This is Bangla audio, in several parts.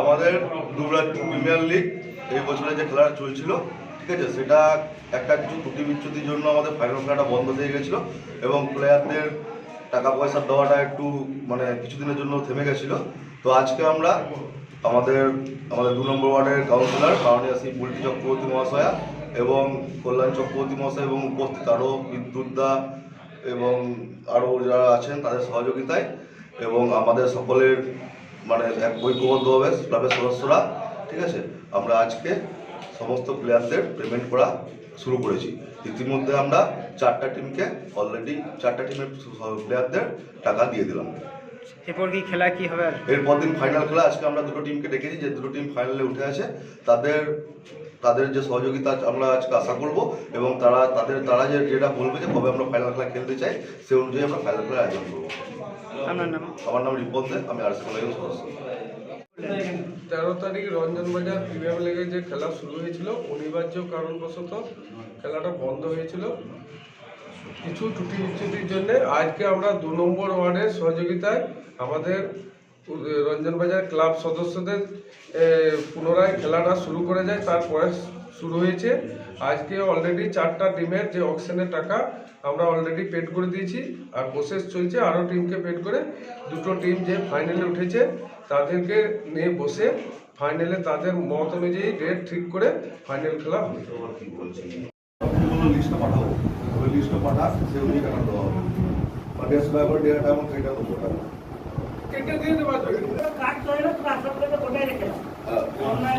আমাদের দুবরাজ প্রিমিয়ার লিগ এই বছরে যে খেলাটা চলছিল, ঠিক আছে, সেটা একটা কিছু ত্রুটি বিচ্যুতির জন্য আমাদের ফাইনাল খেলাটা বন্ধ হয়ে গেছিল এবং প্লেয়ারদের টাকা পয়সা দেওয়াটা একটু মানে কিছুদিনের জন্য থেমে গেছিল। তো আজকে আমরা আমাদের আমাদের দু নম্বর ওয়ার্ডের কাউন্সিলর কারণিয়াসী পুলটি চক্রবর্তী মহাশয়া এবং কল্যাণ চক্রবর্তী মশাই এবং উপস্থিত আরও বিদ্যুৎদা এবং আরও যারা আছেন তাদের সহযোগিতায় এবং আমাদের সকলের মানে এক ঐক্যবদ্ধভাবে ক্লাবের সদস্যরা, ঠিক আছে? আমরা আজকে সমস্ত প্লেয়ারদের পেমেন্ট করা শুরু করেছি। ইতিমধ্যে আমরা চারটা টিমকে অলরেডি চারটা টিমের প্লেয়ারদের টাকা দিয়ে দিলাম। এরপর কি খেলা কি হবে এরপর দিন ফাইনাল খেলা আজকে আমরা দুটো টিমকে ডেকেছি যে দুটো টিম ফাইনালে উঠে আছে তাদের তাদের যে সহযোগিতা আমরা আজকে আশা করব এবং তারা তাদের তারা যে যেটা বলবে যে কবে আমরা ফাইনাল খেলা খেলতে চাই সে অনুযায়ী আমরা ফাইনাল খেলা আয়োজন করব। আপনার নাম? আমার নাম রিপন দে আমি আর কলেজের সদস্য। তেরো তারিখ রঞ্জন বাজার প্রিমিয়ার লিগে যে খেলা শুরু হয়েছিল অনিবার্য কারণবশত খেলাটা বন্ধ হয়েছিল। কিছু ত্রুটি বিচ্যুতির জন্য আজকে আমরা দু নম্বর ওয়ার্ডের সহযোগিতায় আমাদের রঞ্জন বাজার ক্লাব সদস্যদের পুনরায় খেলাটা শুরু করে যায়। তার প্রয়াস শুরু হয়েছে। আজকে অলরেডি চারটা টিমের যে অকশনের টাকা আমরা অলরেডি পেড করে দিয়েছি। আর প্রসেস চলছে। আরও টিমকে পেড করে দুটো টিম যে ফাইনালে উঠেছে, তাদেরকে নিয়ে বসে ফাইনালে তাদের মত অনুযায়ী ডেট ঠিক করে ফাইনাল খেলা হবে। পাঠা সে অনুযায়ী টাকা দেওয়া হবে? বা দেড়শো টাকা করে দেড় টাকা দেবো টাকা দেওয়া যাবে।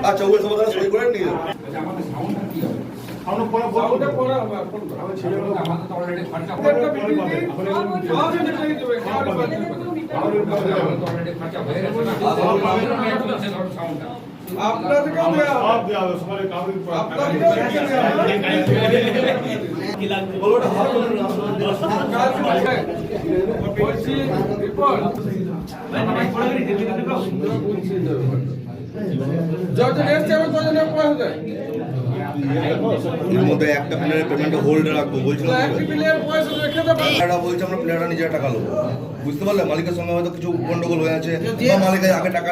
আচ্ছা ওই সমাধান সই করে নিয়ে দিই, আমাদের এর মধ্যে একটা প্লেয়ারের হোল্ডে রাখব বলছিলাম প্লেয়াররা বলছে আমরা প্লেয়াররা নিজের টাকা নেব বুঝতে পারলে? মালিকের সঙ্গে হয়তো কিছু গন্ডগোল হয়ে আছে বা মালিকের আগে টাকা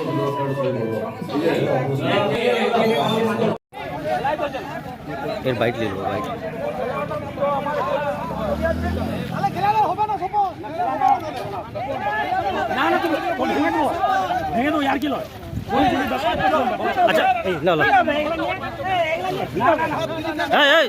দেবে এর বাইক নিয়ে নেব বাইক আচ্ছা না না এই এই।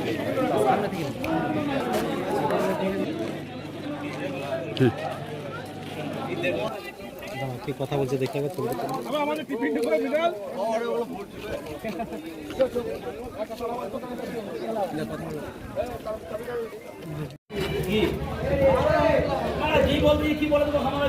কি কথা বলছে দেখতে হবে ছবি কি বলবি কি বলে দেবো সামনে